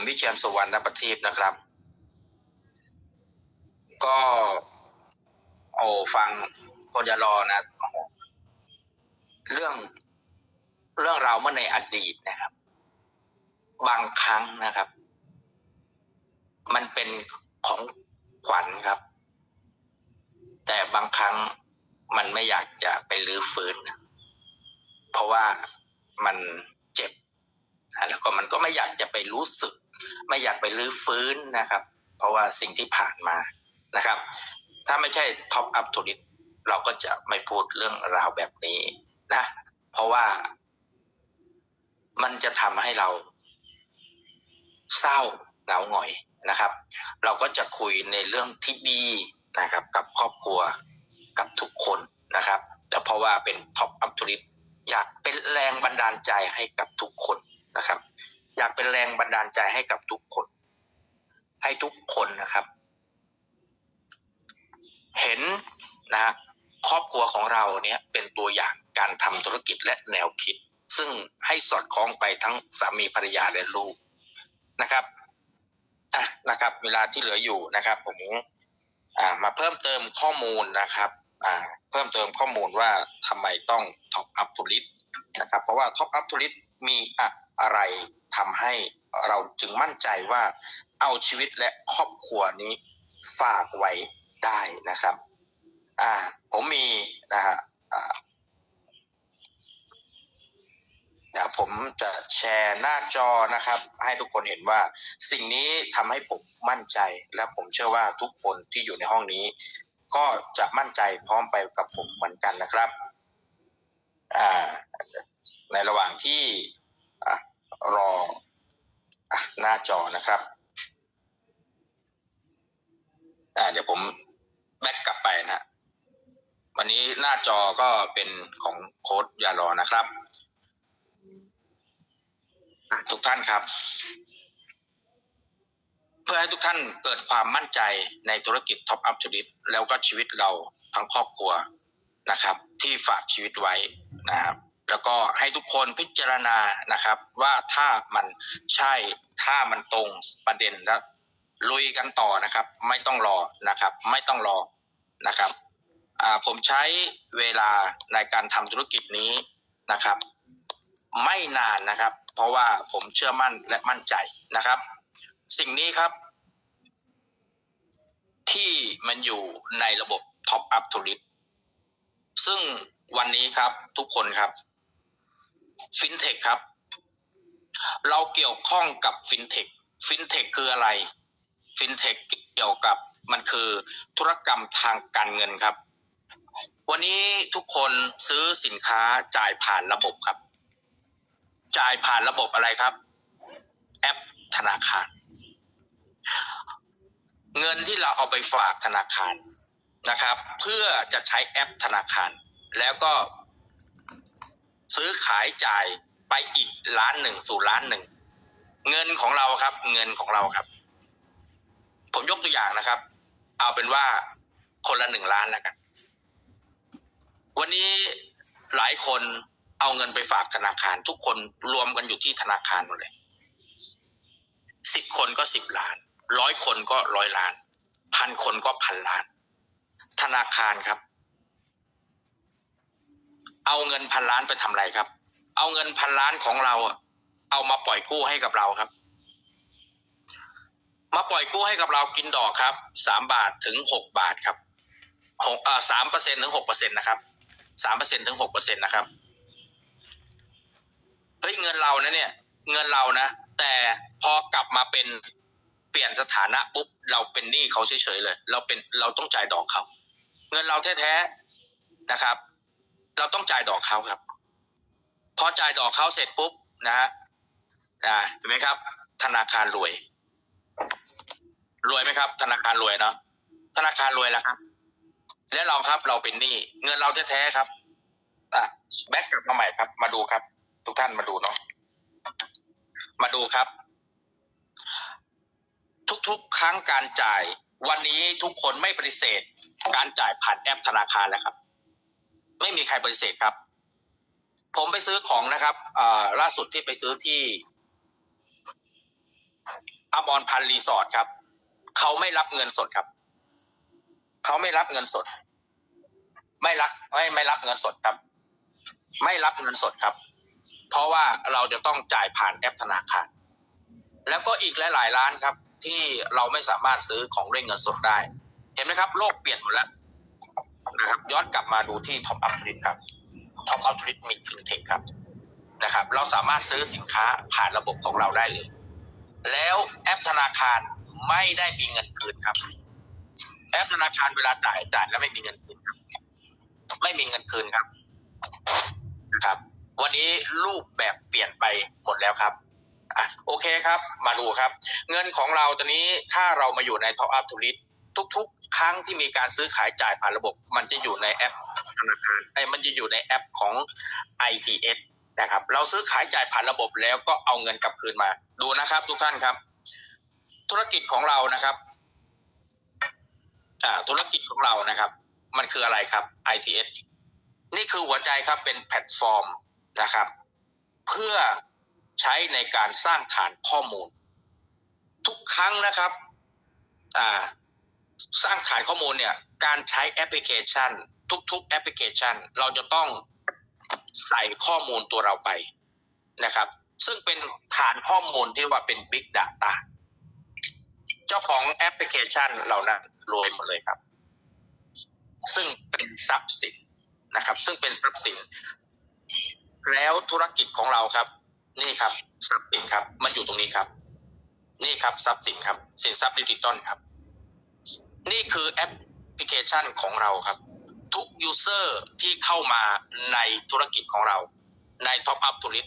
ผมวิเชียนสุวรรณประทีปนะครับ ก็โอ้ฟังคนจะรอนะเรื่องเรื่องราวเมื่อในอดีตนะครับ บางครั้งนะครับ มันเป็นของขวัญครับ แต่บางครั้งมันไม่อยากจะไปลื้อฟื้นนะเพราะว่ามันเจ็บ แล้วก็มันก็ไม่อยากจะไปรู้สึก ไม่อยากไปลื้อฟื้นนะครับ เพราะว่าสิ่งที่ผ่านมานะครับ ถ้าไม่ใช่ท็อปอัพทูริเราก็จะไม่พูดเรื่องราวแบบนี้นะ เพราะว่ามันจะทำให้เราเศร้าเหงาหงอยนะครับ เราก็จะคุยในเรื่องที่ดีนะครับ กับครอบครัวกับทุกคนนะครับแต่เพราะว่าเป็นท็อปอัพทูริอยากเป็นแรงบันดาลใจให้กับทุกคนนะครับ อยากเป็นแรงบันดาลใจให้กับทุกคน ให้ทุกคนนะครับ เห็นนะฮะครอบครัวของเราเนี่ยเป็นตัวอย่างการทำธุรกิจและแนวคิด ซึ่งให้สอดคล้องไปทั้งสามีภรรยาและลูกนะครับอะนะครับ เวลาที่เหลืออยู่นะครับ ผมอ่ามาเพิ่มเติมข้อมูลนะครับอ่าเพิ่มเติมข้อมูลว่าทำไมต้องท็อปอัพทูรินะครับ เพราะว่าท็อปอัพทูริมีอะ อะไรทำให้เราจึงมั่นใจว่าเอาชีวิตและครอบครัวนี้ฝากไว้ได้นะครับ อ่า ผมมีนะฮะเดี๋ยวผมจะแชร์หน้าจอนะครับ ให้ทุกคนเห็นว่าสิ่งนี้ทำให้ผมมั่นใจ และผมเชื่อว่าทุกคนที่อยู่ในห้องนี้ ก็จะมั่นใจพร้อมไปกับผมเหมือนกันนะครับ อ่า ในระหว่างที่ อะรออะหน้าจอนะครับอ่าเดี๋ยวผมแบ็กกลับไปนะวันนี้หน้าจอก็เป็นของโค้ดยารอนะครับทุกท่านครับ เพื่อให้ทุกท่านเกิดความมั่นใจในธุรกิจท็อปอัพทูริแล้วก็ชีวิตเราทั้งครอบครัวนะครับ ที่ฝากชีวิตไว้นะครับ แล้วก็ให้ทุกคนพิจารณานะครับ ว่าถ้ามันใช่ถ้ามันตรงประเด็นแล้วลุยกันต่อนะครับ ไม่ต้องรอนะครับ ไม่ต้องรอนะครับผมใช้เวลาในการทำธุรกิจนี้นะครับ ไม่นานนะครับ เพราะว่าผมเชื่อมั่นและมั่นใจนะครับ สิ่งนี้ครับ ที่มันอยู่ในระบบ Top Up t o u r i s t ซึ่งวันนี้ครับทุกคนครับ ฟินเทคครับ เราเกี่ยวข้องกับฟินเทคฟินเทคคืออะไรฟินเทคเกี่ยวกับมันคือธุรกรรมทางการเงินครับ วันนี้ทุกคนซื้อสินค้าจ่ายผ่านระบบครับ จ่ายผ่านระบบอะไรครับ แอปธนาคาร เงินที่เราเอาไปฝากธนาคารนะครับ เพื่อจะใช้แอปธนาคาร แล้วก็ ซื้อขายจ่ายไปอีกล้านหนึ่งสู่ล้านหนึ่งเงินของเราครับ เงินของเราครับ ผมยกตัวอย่างนะครับ เอาเป็นว่าคนละหนึ่งล้านแล้วกัน วันนี้หลายคนเอาเงินไปฝากธนาคาร ทุกคนรวมกันอยู่ที่ธนาคารหมดเลยสิบคนก็สิบล้านร้อยคนก็ร้อยล้าน พันคนก็พันล้าน ธนาคารครับ เอาเงินพันล้านไปทำอะไรครับ เอาเงินพันล้านของเราอะเอามาปล่อยกู้ให้กับเราครับ มาปล่อยกู้ให้กับเรากินดอกครับสามบาทถึงหกบาทครับหกอ่าสามเปอร์เซ็นถึงหกเปอร์เซ็นตนะครับสามเปอร์เซ็นถึงหกเปอร์เซ็นตนะครับเฮ้ยเงินเรานะเนี่ย เงินเรานะ แต่พอกลับมาเป็นเปลี่ยนสถานะปุ๊บเราเป็นหนี้เขาเฉยๆเลย เราเป็นเราต้องจ่ายดอกเขาเงินเราแท้ๆนะครับ เราต้องจ่ายดอกเขาครับ พอจ่ายดอกเขาเสร็จปุ๊บนะฮะอ่าเห็นไหมครับ ธนาคารรวย รวยไหมครับ ธนาคารรวยเนาะธนาคารรวยแล้วครับ และเราครับเราเป็นหนี้เงินเราแท้ๆครับอะแบ็กกลับมาใหม่ครับ มาดูครับ ทุกท่านมาดูเนาะมาดูครับ ทุกๆ ครั้งการจ่าย วันนี้ทุกคนไม่ปฏิเสธ การจ่ายผ่านแอปธนาคารแล้วครับ ไม่มีใครปฏิเสธครับ ผมไปซื้อของนะครับล่าสุดที่ไปซื้อที่พันธ์รีสอร์ทครับ เขาไม่รับเงินสดครับ เขาไม่รับเงินสด ไม่รับไม่ไม่รับเงินสดครับ ไม่รับเงินสดครับ เพราะว่าเราจะต้องจ่ายผ่านแอปธนาคาร แล้วก็อีกหลาย ๆ ร้านครับ ที่เราไม่สามารถซื้อของด้วยเงินสดได้ เห็นไหมครับ โลกเปลี่ยนหมดแล้ว นะครับย้อนกลับมาดูที่ท็อปอัพทริปครับท็อปอัพทริปมีฟินเทคครับนะครับ เราสามารถซื้อสินค้าผ่านระบบของเราได้เลย แล้วแอปธนาคารไม่ได้มีเงินคืนครับ แอปธนาคารเวลาจ่ายจ่ายแล้วไม่มีเงินคืนครับ ไม่มีเงินคืนครับนะครับ วันนี้รูปแบบเปลี่ยนไปหมดแล้วครับอะโอเคครับ มาดูครับ เงินของเราตอนนี้ถ้าเรามาอยู่ใน Top Up to l i s t ทุกๆ ครั้งที่มีการซื้อขายจ่ายผ่านระบบ มันจะอยู่ในแอปธนาคารไอ้ยมันจะอยู่ในแอปของ ITS นะครับ เราซื้อขายจ่ายผ่านระบบแล้วก็เอาเงินกลับคืนมา ดูนะครับ ทุกท่านครับ ธุรกิจของเรานะครับอ่าธุรกิจของเรานะครับ มันคืออะไรครับ ITS นี่คือหัวใจครับเป็นแพลตฟอร์มนะครับ เพื่อใช้ในการสร้างฐานข้อมูล ทุกครั้งนะครับ อ่า สร้างฐานข้อมูลเนี่ย การใช้แอปพลิเคชัน ทุก ๆ แอปพลิเคชัน เราจะต้องใส่ข้อมูลตัวเราไปนะครับ ซึ่งเป็นฐานข้อมูลที่ว่าเป็น Big Data เจ้าของแอปพลิเคชันเหล่านั้นรวยหมดเลยครับ ซึ่งเป็นทรัพย์สินนะครับ ซึ่งเป็นทรัพย์สิน แล้วธุรกิจของเราครับ นี่ครับทรัพย์สินครับ มันอยู่ตรงนี้ครับ นี่ครับทรัพย์สินครับ สินทรัพย์ดิจิตอลครับ นี่คือแอปพลิเคชันของเราครับ ทุกยูเซอร์ที่เข้ามาในธุรกิจของเรา ใน Top Up ธุรกิจ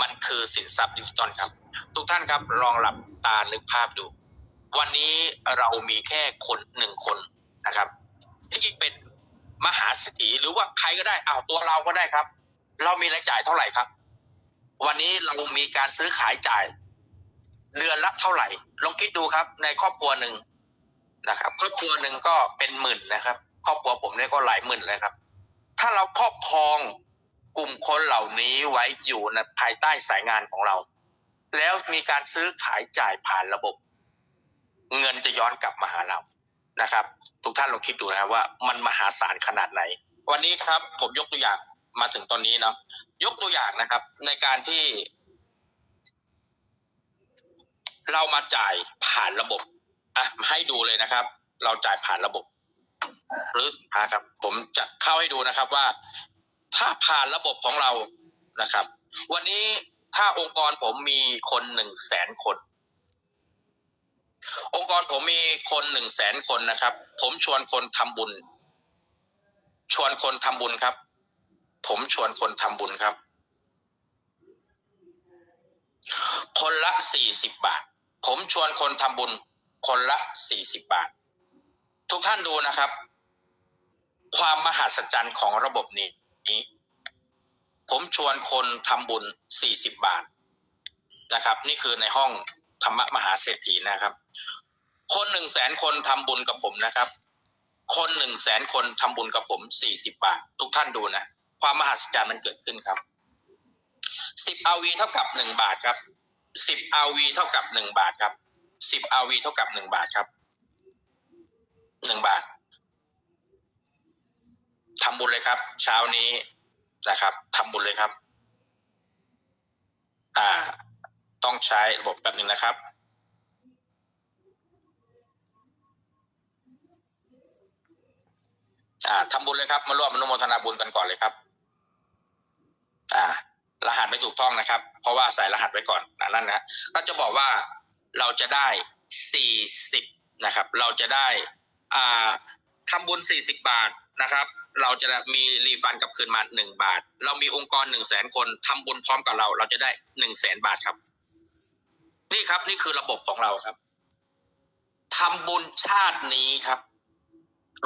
มันคือสินทรัพย์ดิจิตอลครับ ทุกท่านครับลองหลับตานึกภาพดู วันนี้เรามีแค่คนหนึ่งคนนะครับ ที่เป็นมหาเศรษฐีหรือว่าใครก็ได้อ้าวตัวเราก็ได้ครับ เรามีรายจ่ายเท่าไหร่ครับ วันนี้เรามีการซื้อขายจ่าย เดือนละเท่าไหร่ ลองคิดดูครับ ในครอบครัวหนึ่ง นะครับครอบครัวหนึ่งก็เป็นหมื่นนะครับ ครอบครัวผมเนี่ยก็หลายหมื่นเลยครับ ถ้าเราครอบครองกลุ่มคนเหล่านี้ไว้อยู่ในภายใต้สายงานของเรา แล้วมีการซื้อขายจ่ายผ่านระบบ เงินจะย้อนกลับมาหาเรานะครับ ทุกท่านลองคิดดูนะครับว่ามันมหาศาลขนาดไหน วันนี้ครับ ผมยกตัวอย่างมาถึงตอนนี้เนาะยกตัวอย่างนะครับ ในการที่ เรามาจ่ายผ่านระบบ อะให้ดูเลยนะครับ เราจ่ายผ่านระบบหรือนะครับ ผมจะเข้าให้ดูนะครับว่า ถ้าผ่านระบบของเรานะครับ วันนี้ถ้าองค์กรผมมีคนหนึ่งแสนคน องค์กรผมมีคนหนึ่งแสนคนนะครับ ผมชวนคนทำบุญ ชวนคนทำบุญครับ ผมชวนคนทำบุญครับ คนละสี่สิบบาท ผมชวนคนทำบุญ คนละสี่สิบบาท ทุกท่านดูนะครับ ความมหัศจรรย์ของระบบนี้ ผมชวนคนทำบุญสี่สิบบาทนะครับ นี่คือในห้องธรรมมหาเศรษฐีนะครับ คนหนึ่งแสนคนทำบุญกับผมนะครับ คนหนึ่งแสนคนทำบุญกับผมสี่สิบบาท ทุกท่านดูนะ ความมหัศจรรย์มันเกิดขึ้นครับสิบอาวีเท่ากับหนึ่งบาทครับสิบอาวีเท่ากับหนึ่งบาทครับ สิบอาวีเท่ากับหนึ่งบาทครับหนึ่งบาททำบุญเลยครับ เช้านี้นะครับทำบุญเลยครับ อ่า ต้องใช้ระบบแป๊บหนึ่งนะครับอ่าทำบุญเลยครับ มาร่วมอนุโมทนาบุญกันก่อนเลยครับ อ่า รหัสไม่ถูกต้องนะครับ เพราะว่าใส่รหัสไว้ก่อนนะนั่นนะก็จะบอกว่า เราจะได้สี่สิบนะครับ เราจะได้อ่าทำบุญสี่สิบบาทนะครับ เราจะมีรีฟันกลับคืนมาหนึ่งบาท เรามีองค์กรหนึ่งแสนคนทำบุญพร้อมกับเรา เราจะได้หนึ่งแสนบาทครับ นี่ครับนี่คือระบบของเราครับทำบุญชาตินี้ครับ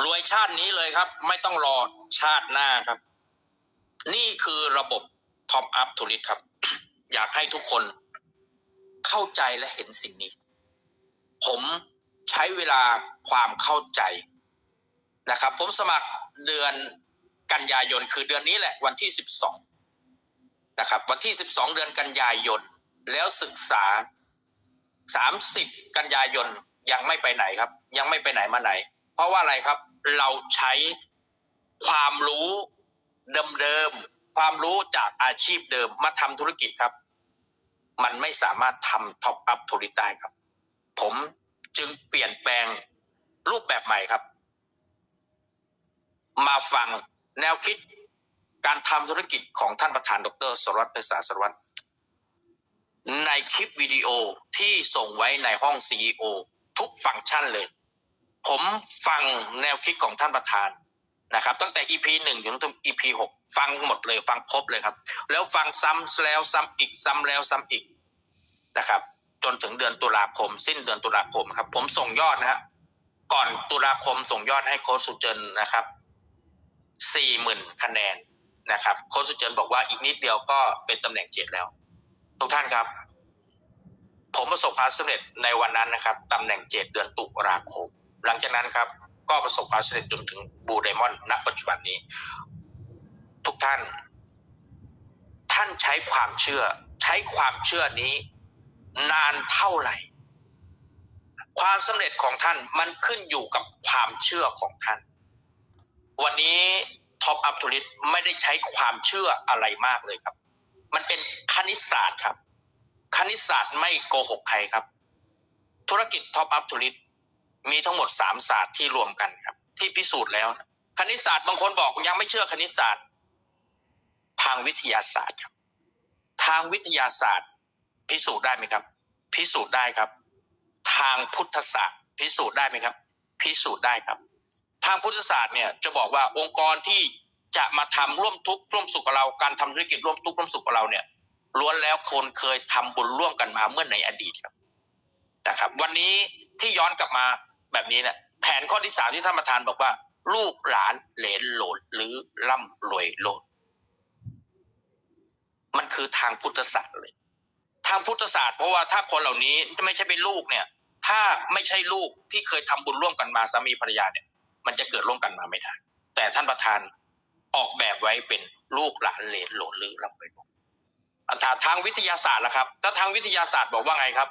รวยชาตินี้เลยครับ ไม่ต้องรอชาติหน้าครับ นี่คือระบบท็อปอัพทูริสครับ อยากให้ทุกคน เข้าใจและเห็นสิ่งนี้ ผมใช้เวลาความเข้าใจนะครับ ผมสมัครเดือนกันยายนคือเดือนนี้แหละวันที่สิบสองนะครับวันที่สิบสองเดือนกันยายน แล้วศึกษาสามสิบกันยายนยังไม่ไปไหนครับ ยังไม่ไปไหนมาไหน เพราะว่าอะไรครับ เราใช้ความรู้เดิมๆความรู้จากอาชีพเดิมมาทำธุรกิจครับ มันไม่สามารถทำท็อปอัพธุรกิจได้ครับ ผมจึงเปลี่ยนแปลงรูปแบบใหม่ครับ มาฟังแนวคิดการทำธุรกิจของท่านประธานดรสรวัตรเพชรสาสรวัตรในคลิปวิดีโอที่ส่งไว้ในห้อง CEO ทุกฟังก์ชันเลย ผมฟังแนวคิดของท่านประธาน นะครับ ตั้งแต่ EP หนึ่งถึง EP หกฟังหมดเลย ฟังครบเลยครับ แล้วฟังซ้ำแล้วซ้ำอีกซ้ำแล้วซ้ำอีกนะครับ จนถึงเดือนตุลาคม สิ้นเดือนตุลาคมครับ ผมส่งยอดนะฮะก่อนตุลาคมส่งยอดให้โค้ชสุเจนนะครับสี่หมื่นคะแนนนะครับ โค้ชสุเจนบอกว่าอีกนิดเดียวก็เป็นตำแหน่งเจ็ดแล้ว ทุกท่านครับ ผมประสบความสำเร็จในวันนั้นนะครับตำแหน่งเจ็ดเดือนตุลาคม หลังจากนั้นครับ ก็ประสบความสำเร็จจนถึงบูไดมอนด์ณปัจจุบันนี้ ทุกท่าน ท่านใช้ความเชื่อ ใช้ความเชื่อนี้ นานเท่าไหร่ ความสำเร็จของท่านมันขึ้นอยู่กับความเชื่อของท่าน วันนี้ท็อปอัพทูริสไม่ได้ใช้ความเชื่ออะไรมากเลยครับ มันเป็นคณิตศาสตร์ครับ คณิตศาสตร์ไม่โกหกใครครับ ธุรกิจท็อปอัพทูริส มีทั้งหมดสามศาสตร์ที่รวมกันครับ ที่พิสูจน์แล้ว คณิตศาสตร์บางคนบอกยังไม่เชื่อคณิตศาสตร์ ทางวิทยาศาสตร์ครับ ทางวิทยาศาสตร์ พิสูจน์ได้ไหมครับ พิสูจน์ได้ครับ ทางพุทธศาสตร์ พิสูจน์ได้ไหมครับ พิสูจน์ได้ครับ ทางพุทธศาสตร์เนี่ยจะบอกว่าองค์กรที่จะมาทำร่วมทุกข์ร่วมสุขกับเราการทำธุรกิจร่วมทุกข์ร่วมสุขกับเราเนี่ยล้วนแล้วคนเคยทำบุญร่วมกันมาเมื่อในอดีตครับนะครับ วันนี้ที่ย้อนกลับมา แบบนี้เนี่ยแผนข้อที่สามที่ท่านประธานบอกว่า ลูกหลานเหลนโหลดหรือร่ำรวยโลด มันคือทางพุทธศาสตร์เลย ทางพุทธศาสตร์เพราะว่าถ้าคนเหล่านี้ไม่ใช่เป็นลูกเนี่ย ถ้าไม่ใช่ลูกที่เคยทำบุญร่วมกันมาสามีภรรยาเนี่ย มันจะเกิดร่วมกันมาไม่ได้ แต่ท่านประธานออกแบบไว้เป็นลูกหลานเหลนโหลดหรือร่ำรวยโลดอันทางวิทยาศาสตร์ละครับถ้าทางวิทยาศาสตร์บอกว่าไงครับ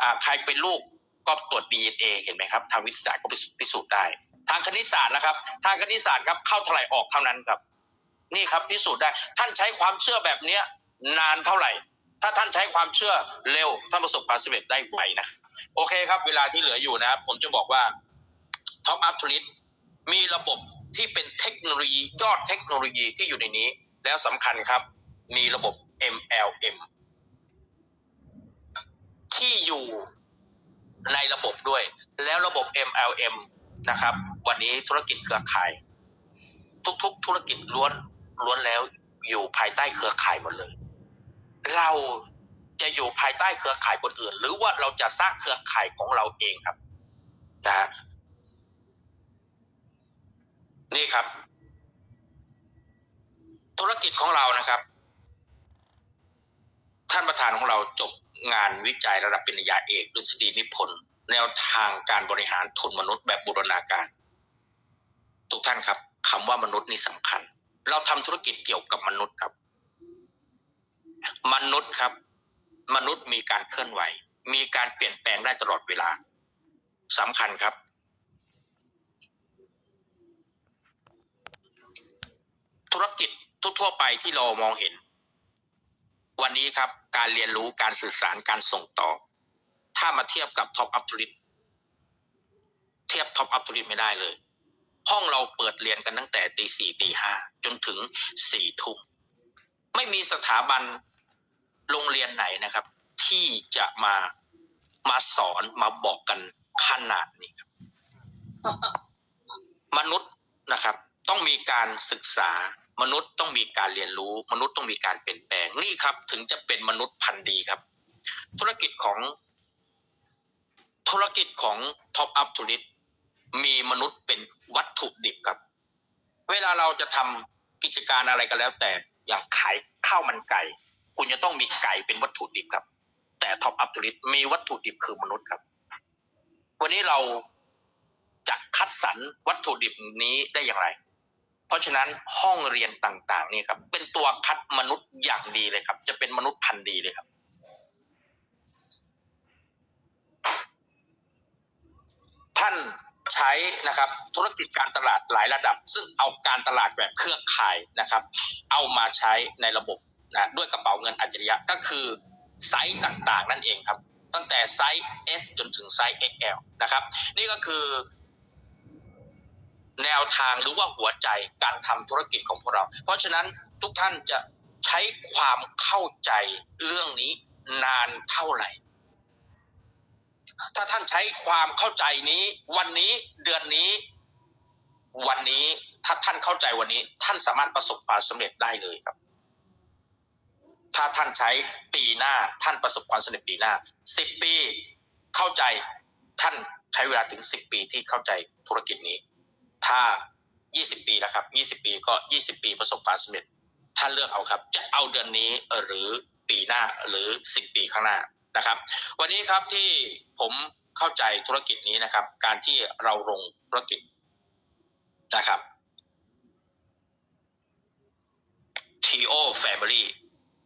อ่า ใครเป็นลูก ก็ตรวจ DNA เห็นไหมครับ ทางวิทยาศาสตร์ก็พิสูจน์ได้ ทางคณิตศาสตร์นะครับ ทางคณิตศาสตร์ครับเข้าเท่าไหร่ออกเท่านั้นครับ นี่ครับพิสูจน์ได้ ท่านใช้ความเชื่อแบบเนี้ยนานเท่าไหร่ ถ้าท่านใช้ความเชื่อเร็วท่านประสบความสำเร็จได้ไวนะโอเคครับ เวลาที่เหลืออยู่นะครับ ผมจะบอกว่าท็อปอัพทลิตมีระบบที่เป็นเทคโนโลยียอดเทคโนโลยีที่อยู่ในนี้ แล้วสำคัญครับ มีระบบ MLM ที่อยู่ ในระบบด้วย แล้วระบบ MLM นะครับ วันนี้ธุรกิจเครือข่าย ทุกๆ ธุรกิจล้วนล้วนแล้วอยู่ภายใต้เครือข่ายหมดเลย เราจะอยู่ภายใต้เครือข่ายคนอื่น หรือว่าเราจะสร้างเครือข่ายของเราเองครับนะฮะนี่ครับ ธุรกิจของเรานะครับ ท่านประธานของเราจบ งานวิจัยระดับปริญญาเอกฤษฎีนิพนธ์แนวทางการบริหารทุนมนุษย์แบบบูรณาการ ทุกท่านครับคำว่ามนุษย์นี่สำคัญ เราทำธุรกิจเกี่ยวกับมนุษย์ครับ มนุษย์ครับ มนุษย์มีการเคลื่อนไหว มีการเปลี่ยนแปลงได้ตลอดเวลาสำคัญครับ ธุรกิจทั่วไปที่เรามองเห็น วันนี้ครับการเรียนรู้การสื่อสารการส่งต่อ ถ้ามาเทียบกับท็อปอัพทูริเทียบท็อปอัพทูริไม่ได้เลย ห้องเราเปิดเรียนกันตั้งแต่ตีสี่ตีห้าจนถึงสี่ทุ่มไม่มีสถาบันโรงเรียนไหนนะครับ ที่จะมามาสอนมาบอกกันขนาดนี้ครับ มนุษย์นะครับ ต้องมีการศึกษา มนุษย์ต้องมีการเรียนรู้ มนุษย์ต้องมีการเปลี่ยนแปลงนี่ครับ ถึงจะเป็นมนุษย์พันธุ์ดีครับ ธุรกิจของ ธุรกิจของท็อปอัพทูริสมีมนุษย์เป็นวัตถุดิบครับ เวลาเราจะทำกิจการอะไรก็แล้ว แต่อย่างขายข้าวมันไก่ คุณจะต้องมีไก่เป็นวัตถุดิบครับ แต่ท็อปอัพทูริสมีวัตถุดิบคือมนุษย์ครับ วันนี้เราจะคัดสรรวัตถุดิบนี้ได้อย่างไร เพราะฉะนั้นห้องเรียนต่าง ๆ นี่ครับ เป็นตัวคัดมนุษย์อย่างดีเลยครับ จะเป็นมนุษย์พันธุ์ดีเลยครับท่านใช้นะครับธุรกิจการตลาดหลายระดับ ซึ่งเอาการตลาดแบบเครือข่ายนะครับ เอามาใช้ในระบบนะด้วยกระเป๋าเงินอัจฉริยะก็คือไซส์ต่างๆ นั่นเองครับ ตั้งแต่ไซส์ S จนถึงไซส์ XL นะครับ นี่ก็คือ แนวทางหรือว่าหัวใจการทำธุรกิจของพวกเรา เพราะฉะนั้นทุกท่านจะใช้ความเข้าใจเรื่องนี้นานเท่าไหร่ ถ้าท่านใช้ความเข้าใจนี้ วันนี้เดือนนี้ วันนี้ถ้าท่านเข้าใจวันนี้ ท่านสามารถประสบความสำเร็จได้เลยครับ ถ้าท่านใช้ปีหน้าท่านประสบความสำเร็จปีหน้าสิบปีเข้าใจท่านใช้เวลาถึงสิบปีที่เข้าใจธุรกิจนี้ ถ้า 20 ปีนะครับ 20 ปีก็ 20 ปีประสบความสำเร็จท่านเลือกเอาครับ จะเอาเดือนนี้หรือปีหน้าหรือ 10 ปีข้างหน้านะครับ วันนี้ครับที่ผมเข้าใจธุรกิจนี้นะครับ การที่เราลงธุรกิจนะครับ TO Family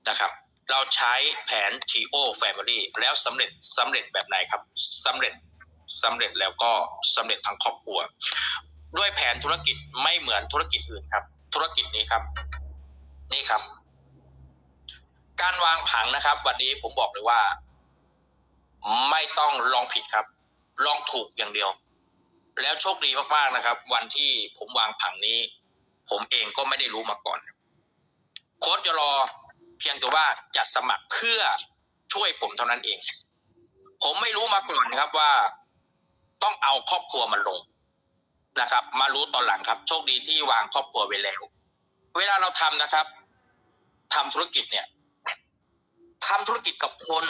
นะครับเราใช้แผน TO Family แล้วสำเร็จสำเร็จแบบไหนครับสำเร็จสำเร็จแล้วก็สำเร็จทั้งครอบครัว ด้วยแผนธุรกิจไม่เหมือนธุรกิจอื่นครับ ธุรกิจนี้ครับ นี่ครับ การวางผังนะครับ วันนี้ผมบอกเลยว่า ไม่ต้องลองผิดครับ ลองถูกอย่างเดียว แล้วโชคดีมากๆนะครับ วันที่ผมวางผังนี้ ผมเองก็ไม่ได้รู้มาก่อน โค้ดจะรอเพียงแต่ว่าจะสมัครเพื่อช่วยผมเท่านั้นเอง ผมไม่รู้มาก่อนครับว่า ต้องเอาครอบครัวมาลง นะครับ มารู้ตอนหลังครับ โชคดีที่วางครอบครัวไว้แล้ว เวลาเราทำนะครับทำธุรกิจเนี่ยทำธุรกิจกับคน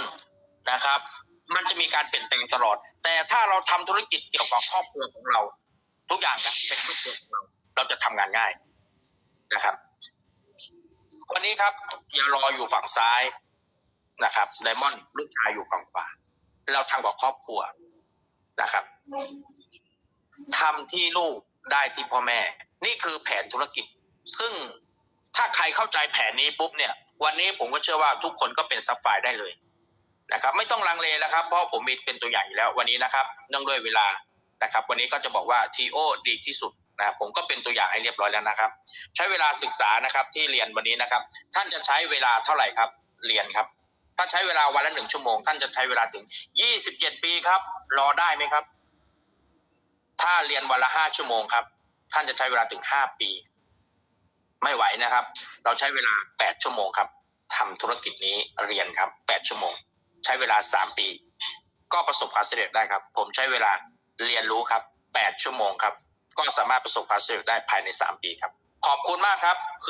นะครับ มันจะมีการเปลี่ยนแปลงตลอด แต่ถ้าเราทำธุรกิจเกี่ยวกับครอบครัวของเรา ทุกอย่างนะเป็นครอบครัวของเราเราจะทำงานง่ายนะครับ วันนี้ครับอย่ารออยู่ฝั่งซ้ายนะครับไดมอนด์ลูกชายอยู่ฝั่งขวาเราทำกับครอบครัวนะครับ ทำที่ลูกได้ที่พ่อแม่ นี่คือแผนธุรกิจ ซึ่งถ้าใครเข้าใจแผนนี้ปุ๊บเนี่ย วันนี้ผมก็เชื่อว่าทุกคนก็เป็นซับไฟได้เลยนะครับ ไม่ต้องลังเลแล้วครับเพราะผมมีเป็นตัวอย่างอยู่แล้ววันนี้นะครับเนื่องด้วยเวลานะครับ วันนี้ก็จะบอกว่าทีโอดีที่สุดนะผมก็เป็นตัวอย่างให้เรียบร้อยแล้วนะครับ ใช้เวลาศึกษานะครับที่เรียนวันนี้นะครับ ท่านจะใช้เวลาเท่าไหร่ครับ เรียนครับ ถ้าใช้เวลาวันละหนึ่งชั่วโมง ท่านจะใช้เวลาถึงยี่สิบเจ็ดปีครับ รอได้ไหมครับ ถ้าเรียนวันละห้าชั่วโมงครับ ท่านจะใช้เวลาถึงห้าปี ไม่ไหวนะครับ เราใช้เวลาแปดชั่วโมงครับทำธุรกิจนี้เรียนครับแปดชั่วโมง ใช้เวลาสามปี ก็ประสบความสำเร็จได้ครับ ผมใช้เวลาเรียนรู้ครับแปดชั่วโมงครับ ก็สามารถประสบความสำเร็จได้ภายในสามปีครับ ขอบคุณมากครับคืน